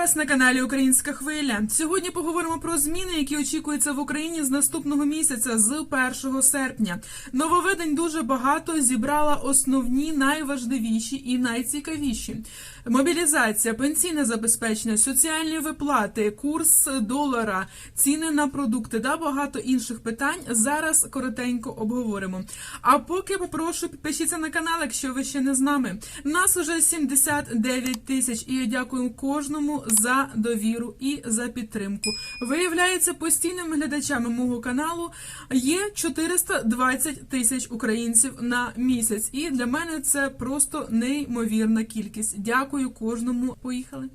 вас на каналі Українська Хвиля. Сьогодні поговоримо про зміни, які очікуються в Україні з наступного місяця, з 1 серпня. Нововведень дуже багато зібрала основні, найважливіші і найцікавіші. Мобілізація, пенсійне забезпечення, соціальні виплати, курс долара, ціни на продукти та багато інших питань. Зараз коротенько обговоримо. А поки попрошу підпишіться на канал, якщо ви ще не з нами. Нас уже 79 тисяч, і я дякую кожному за довіру і за підтримку. Виявляється, постійними глядачами мого каналу є 420 тисяч українців на місяць, і для мене це просто неймовірна кількість. Дякую кожному. Поїхали.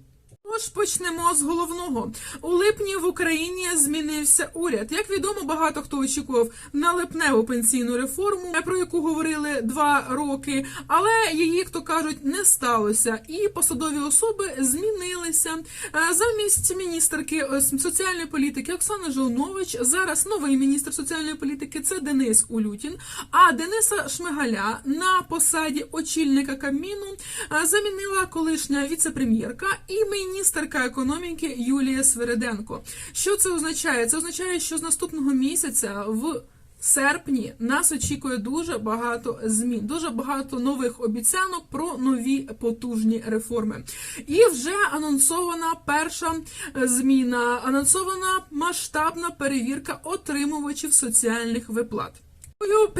Тож почнемо з головного. У липні в Україні змінився уряд. Як відомо, багато хто очікував на липневу пенсійну реформу, про яку говорили два роки, але її, хто кажуть, не сталося. І посадові особи змінилися. Е, Замість міністерки е, соціальної політики Оксани Жолнович зараз новий міністр соціальної політики це Денис Улютін. А Дениса Шмигаля на посаді очільника Кабміну е, замінила колишня віцепрем'єрка і міністерка економіки Юлія Свереденко. Що це означає? Це означає, що з наступного місяця в серпні нас очікує дуже багато змін, дуже багато нових обіцянок про нові потужні реформи. І вже анонсована перша е, зміна, анонсована масштабна перевірка отримувачів соціальних виплат.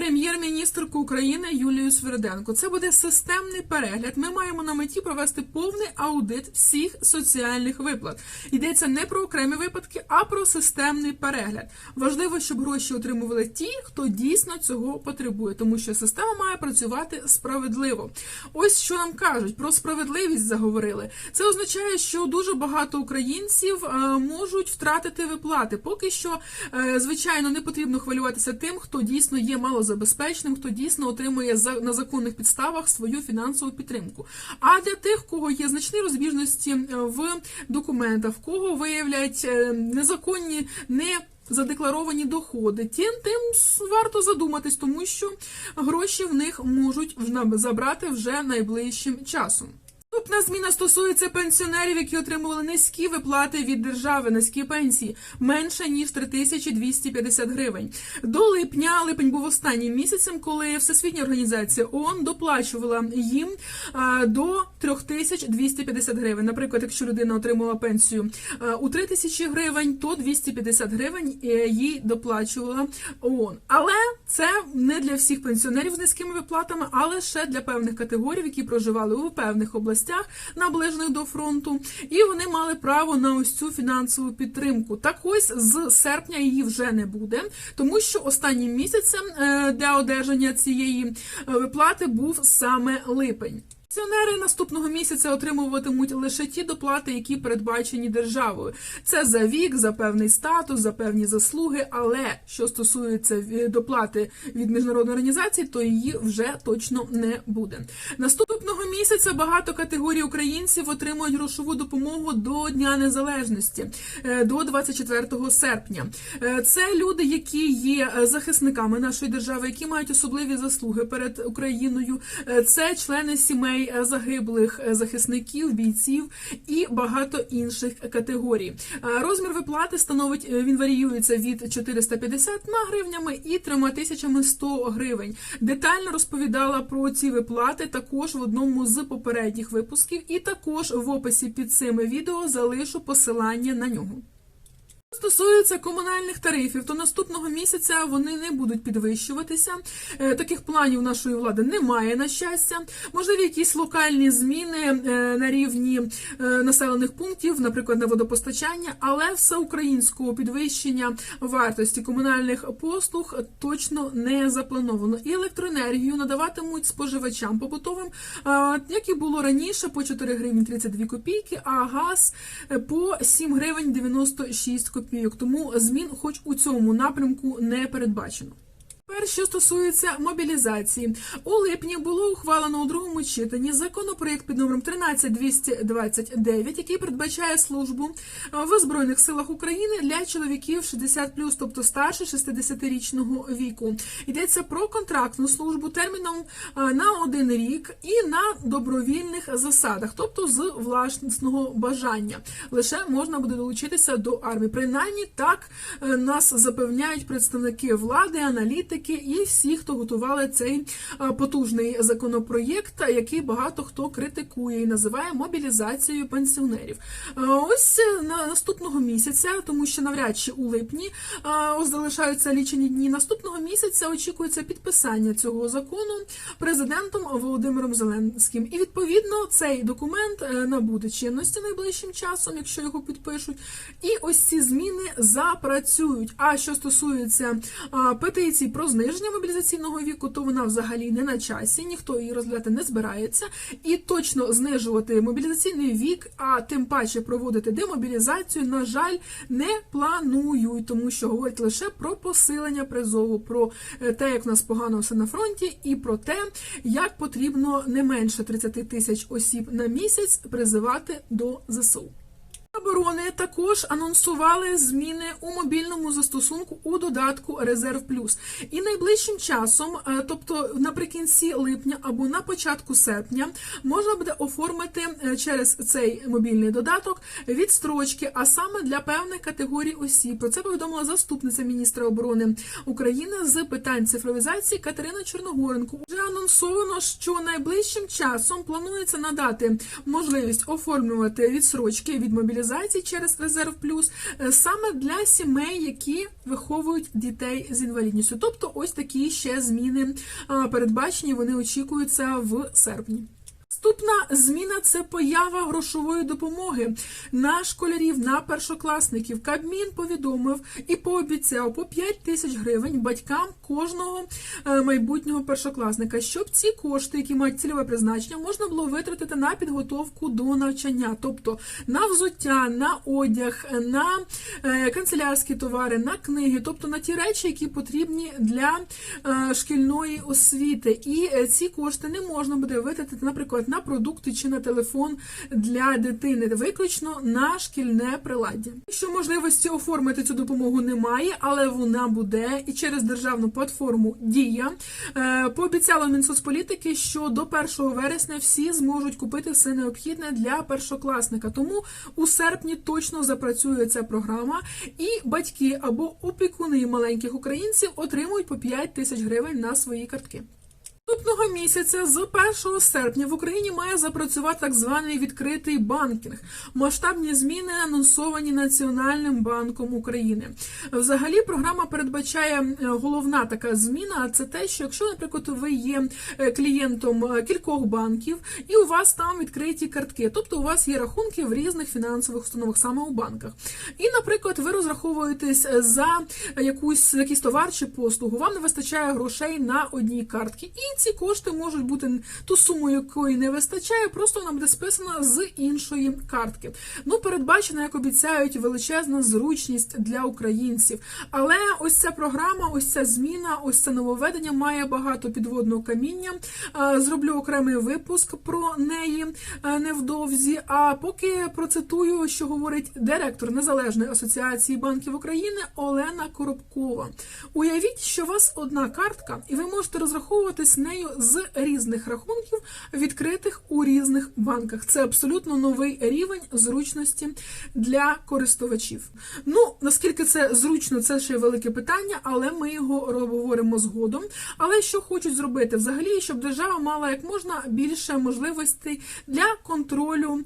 Прем'єр-міністрку України Юлію Сверденко. Це буде системний перегляд. Ми маємо на меті провести повний аудит всіх соціальних виплат. Йдеться не про окремі випадки, а про системний перегляд. Важливо, щоб гроші отримували ті, хто дійсно цього потребує, тому що система має працювати справедливо. Ось що нам кажуть про справедливість. Заговорили. Це означає, що дуже багато українців е, можуть втратити виплати. Поки що, е, звичайно, не потрібно хвилюватися тим, хто дійсно є малозабезпеченим, хто дійсно отримує на законних підставах свою фінансову підтримку. А для тих, кого є значні розбіжності е, в документах, кого виявлять е, незаконні не Задекларовані доходи, тим тим варто задуматись, тому що гроші в них можуть забрати вже найближчим часом. Наступна зміна стосується пенсіонерів, які отримували низькі виплати від держави, низькі пенсії, менше ніж 3250 гривень. До липня липень був останнім місяцем, коли Всесвітня організація ООН доплачувала їм до 3250 гривень. Наприклад, якщо людина отримала пенсію у 3000 гривень, то 250 гривень е, їй доплачувала ООН. Але це не для всіх пенсіонерів з низькими виплатами, а лише для певних категорій, які проживали у певних областях, наближених до фронту, і вони мали право на ось цю фінансову підтримку. Так ось з серпня її вже не буде, тому що останнім місяцем е, для одержання цієї е, виплати був саме липень. Пенсіонери наступного місяця отримуватимуть лише ті доплати, які передбачені державою. Це за вік, за певний статус, за певні заслуги. Але що стосується е, доплати від міжнародної організації, то її вже точно не буде. Наступного місяця багато категорій українців отримують грошову допомогу до Дня Незалежності е, до 24 серпня. Е, Це люди, які є захисниками нашої держави, які мають особливі заслуги перед Україною. Це члени сімей загиблих е, захисників, бійців і багато інших категорій. Е, Розмір виплати становить е, він варіюється від 450 гривнями і 3100 гривень. Детально розповідала про ці виплати також в одному з попередніх випусків, і також в описі під цим відео залишу посилання на нього. Стосується комунальних тарифів, то наступного місяця вони не будуть підвищуватися. Е, Таких планів нашої влади немає, на щастя. Можливі якісь локальні зміни е, на рівні е, населених пунктів, наприклад, на водопостачання, але всеукраїнського підвищення вартості комунальних послуг точно не заплановано. І електроенергію надаватимуть споживачам побутовим, як і було раніше, по 4 гривні 32 копійки, а газ по 7 гривень 96 копійок. Тому змін, хоч у цьому напрямку, не передбачено. Тепер, що стосується мобілізації, у липні було ухвалено у другому читанні законопроект під номером 13229, який передбачає службу в збройних силах України для чоловіків 60+, тобто старше 60-річного віку. Йдеться про контрактну службу терміном на один рік і на добровільних засадах, тобто з власного бажання. Лише можна буде долучитися до армії. Принаймні так е, нас запевняють представники влади, аналітики і всі, хто готували цей е, потужний законопроєкт, який багато хто критикує і називає мобілізацією пенсіонерів. Е, Ось е, на наступного місяця, тому що навряд чи у липні залишаються лічені дні. Наступного місяця очікується підписання цього закону президентом Володимиром Зеленським. І відповідно цей документ набуде чинності найближчим часом, якщо його підпишуть. І ось ці зміни запрацюють. А що стосується петицій про зниження мобілізаційного віку, то вона взагалі не на часі, ніхто її розглядати не збирається. І точно знижувати мобілізаційний вік, а тим паче проводити демобілізацію, на жаль, не планують, тому що говорять лише про посилення призову, про е, те, як в нас погано все на фронті, і про те, як потрібно не менше 30 тисяч осіб на місяць призивати до ЗСУ. Оборони також анонсували зміни у мобільному застосунку у додатку Резерв Плюс. І найближчим часом, е, тобто наприкінці липня або на початку серпня, можна буде оформити е, через цей мобільний додаток відстрочки, а саме для певних категорій осіб. Про це повідомила заступниця міністра оборони України з питань цифровізації Катерина Чорногоренко. Вже анонсовано, що найближчим часом планується надати можливість оформлювати відсрочки від мобілізації через резерв плюс е, саме для сімей, які виховують дітей з інвалідністю. Тобто, ось такі ще зміни передбачені. Вони очікуються в серпні. Наступна зміна це поява грошової допомоги на школярів, на першокласників. Кабмін повідомив і пообіцяв по 5 тисяч гривень батькам кожного е, майбутнього першокласника, щоб ці кошти, які мають цільове призначення, можна було витратити на підготовку до навчання, тобто на взуття, на одяг, на е, канцелярські товари, на книги, тобто на ті речі, які потрібні для е, шкільної освіти. І ці кошти не можна буде витратити, наприклад, на продукти чи на телефон для дитини, виключно на шкільне приладдя. Що можливості оформити цю допомогу немає, але вона буде і через державну платформу Дія Е, пообіцяла Мінсоцполітики, що до 1 вересня всі зможуть купити все необхідне для першокласника. Тому у серпні точно запрацює ця програма, і батьки або опікуни маленьких українців отримують по 5 тисяч гривень на свої картки. Наступного місяця з 1 серпня в Україні має запрацювати так званий відкритий банкінг. Масштабні зміни анонсовані Національним банком України. Взагалі, програма передбачає е, головна така зміна. Це те, що якщо, наприклад, ви є е, клієнтом е, кількох банків, і у вас там відкриті картки, тобто у вас є рахунки в різних фінансових установах, саме у банках. І, наприклад, ви розраховуєтесь за якусь якийсь товар чи послугу, вам не вистачає грошей на одній картці. І ці кошти можуть бути ту суму, якої не вистачає, просто вона буде списана з іншої картки. Ну, передбачена, як обіцяють, величезна зручність для українців. Але ось ця програма, ось ця зміна, ось це нововведення має багато підводного каміння. Зроблю окремий випуск про неї невдовзі. А поки процитую, що говорить директор Незалежної асоціації банків України Олена Коробкова. Уявіть, що у вас одна картка, і ви можете розраховуватись нею з різних рахунків, відкритих у різних банках. Це абсолютно новий рівень зручності для користувачів. Ну наскільки це зручно, це ще велике питання, але ми його обговоримо згодом. Але що хочуть зробити взагалі, щоб держава мала як можна більше можливостей для контролю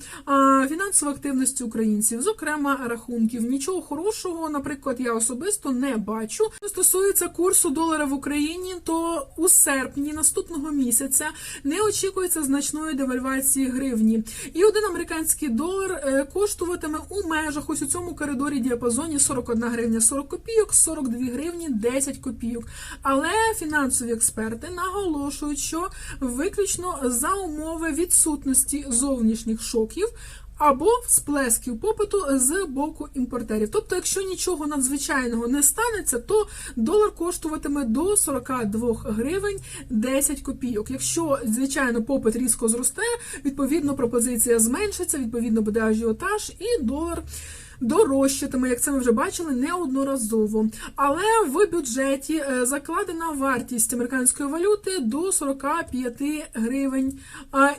фінансової активності українців, зокрема рахунків. Нічого хорошого, наприклад, я особисто не бачу. Стосується курсу долара в Україні, то у серпні наступного місяця не очікується значної девальвації гривні. І один американський долар е, коштуватиме у межах ось у цьому коридорі діапазоні 41 гривня 40 копійок, 42 гривні 10 копійок. Але фінансові експерти наголошують, що виключно за умови відсутності зовнішніх шоків. Або всплесків попиту з боку імпортерів. Тобто, якщо нічого надзвичайного не станеться, то долар коштуватиме до 42 гривень 10 копійок. Якщо звичайно попит різко зросте, відповідно пропозиція зменшиться, відповідно буде ажіотаж і долар. Дорожчатиме, як це ми вже бачили неодноразово. Але в бюджеті е, закладена вартість американської валюти до 45 гривень.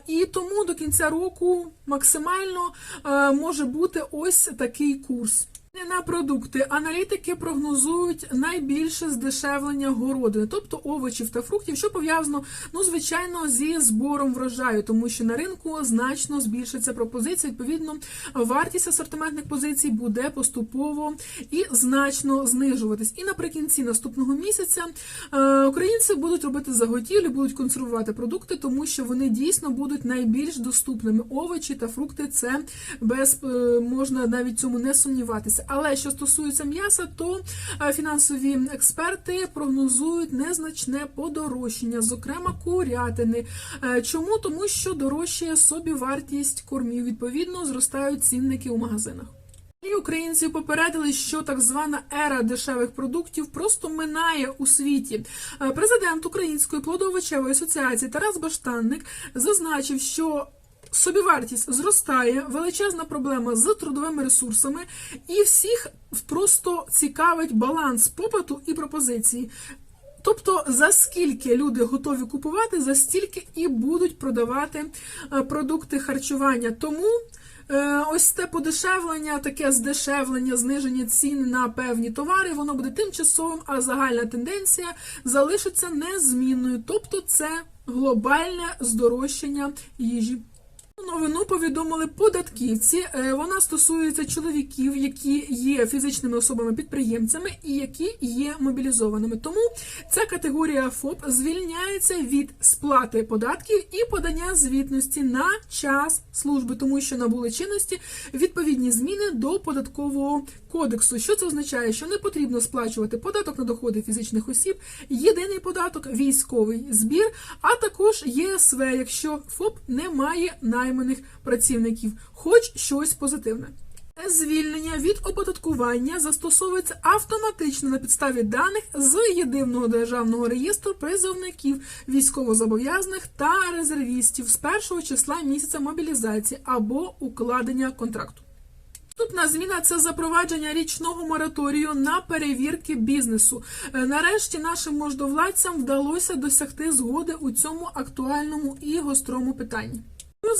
І тому до кінця року максимально е, може бути ось такий курс. На продукти аналітики прогнозують найбільше здешевлення городини, тобто овочів та фруктів, що пов'язано ну звичайно зі збором врожаю, тому що на ринку значно збільшиться пропозиція. Відповідно, вартість асортиментних позицій буде поступово і значно знижуватись. І наприкінці наступного місяця е, українці будуть робити заготівлі, будуть консервувати продукти, тому що вони дійсно будуть найбільш доступними. Овочі та фрукти це без е, можна навіть цьому не сумніватися. Але що стосується м'яса, то е, фінансові експерти прогнозують незначне подорожчання, зокрема курятини. Е, Чому? Тому що дорожчає собі вартість кормів. Відповідно, зростають цінники у магазинах. І українці попередили, що так звана ера дешевих продуктів просто минає у світі. Е, Президент Української плодоовочевої асоціації Тарас Баштанник зазначив, що собівартість зростає, величезна проблема з трудовими ресурсами, і всіх просто цікавить баланс попиту і пропозиції. Тобто, за скільки люди готові купувати, за стільки і будуть продавати е, продукти харчування. Тому е, ось те подешевлення, таке здешевлення, зниження цін на певні товари, воно буде тимчасовим, а загальна тенденція залишиться незмінною. Тобто, це глобальне здорожчання їжі. Новину повідомили податківці. Е, Вона стосується чоловіків, які є фізичними особами-підприємцями і які є мобілізованими. Тому ця категорія ФОП звільняється від сплати податків і подання звітності на час служби, тому що набули чинності відповідні зміни до податкового кодексу. Що це означає? Що не потрібно сплачувати податок на доходи фізичних осіб, єдиний податок, військовий збір, а також ЄСВ, якщо ФОП не має найманих працівників, хоч щось позитивне. Звільнення від оподаткування застосовується автоматично на підставі даних з єдиного державного реєстру призовників військовозобов'язаних та резервістів з першого числа місяця мобілізації або укладення контракту. Наступна зміна це запровадження річного мораторію на перевірки бізнесу. Е, Нарешті нашим можновладцям вдалося досягти згоди у цьому актуальному і гострому питанні.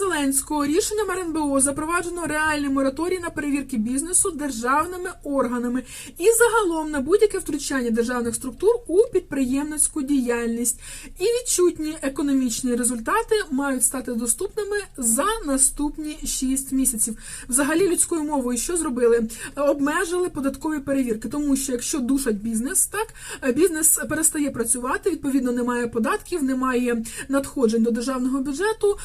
Зеленського рішенням РНБО запроваджено реальний мораторій на перевірки бізнесу державними органами і загалом на будь-яке втручання державних структур у підприємницьку діяльність. І відчутні економічні результати мають стати доступними за наступні 6 місяців. Взагалі людською мовою що зробили? Обмежили податкові перевірки, тому що якщо душать бізнес, так бізнес перестає працювати, відповідно немає податків, немає надходжень до державного бюджету.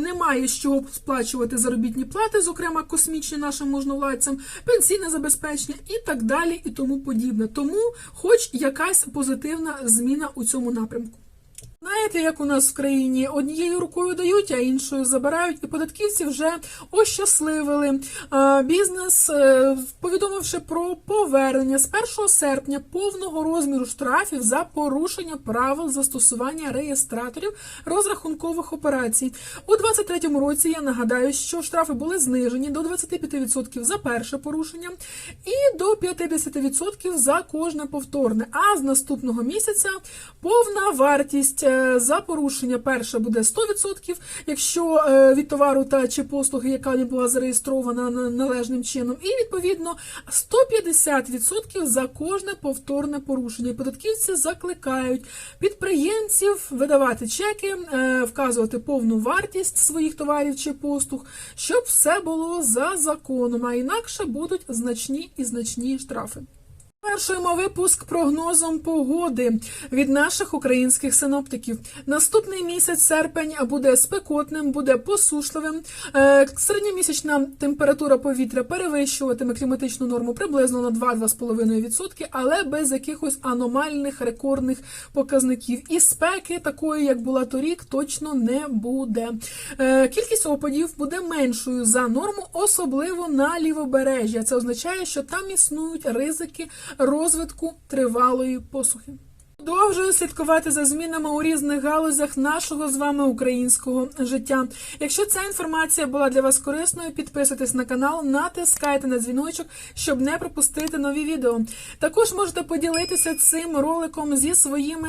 Немає що сплачувати заробітні плати, зокрема космічні нашим можновладцям, пенсійне забезпечення і так далі, і тому подібне. Тому, хоч якась позитивна зміна у цьому напрямку. Знаєте, як у нас в країні однією рукою дають, а іншою забирають, і податківці вже ощасливили бізнес, е, повідомивши про повернення з 1 серпня повного розміру штрафів за порушення правил застосування реєстраторів розрахункових операцій. У 2023 році я нагадаю, що штрафи були знижені до 25% за перше порушення і до 50% за кожне повторне. А з наступного місяця повна вартість за порушення перше буде 100%, якщо е, від товару та чи послуги, яка не була зареєстрована на- належним чином, і відповідно 150% за кожне повторне порушення. Податківці закликають підприємців видавати чеки, е, вказувати повну вартість своїх товарів чи послуг, щоб все було за законом, а інакше будуть значні і значні штрафи. Першуємо випуск прогнозом погоди від наших українських синоптиків. Наступний місяць серпень буде спекотним, буде посушливим. Е, Середньомісячна температура повітря перевищуватиме кліматичну норму приблизно на 2-2,5%, але без якихось аномальних рекордних показників. І спеки такої, як була торік, точно не буде. Е, Кількість опадів буде меншою за норму, особливо на лівобережжя. Це означає, що там існують ризики розвитку тривалої посухи. Продовжую слідкувати за змінами у різних галузях нашого з вами українського життя. Якщо ця інформація була для вас корисною, підписуйтесь на канал, натискайте на дзвіночок, щоб не пропустити нові відео. Також можете поділитися цим роликом зі своїми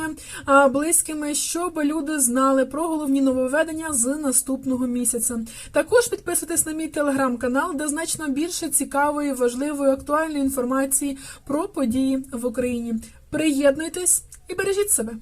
близькими, щоб люди знали про головні нововведення з наступного місяця. Також підписуйтесь на мій телеграм-канал, де значно більше цікавої, важливої, актуальної інформації про події в Україні. Приєднуйтесь і бережіть себе.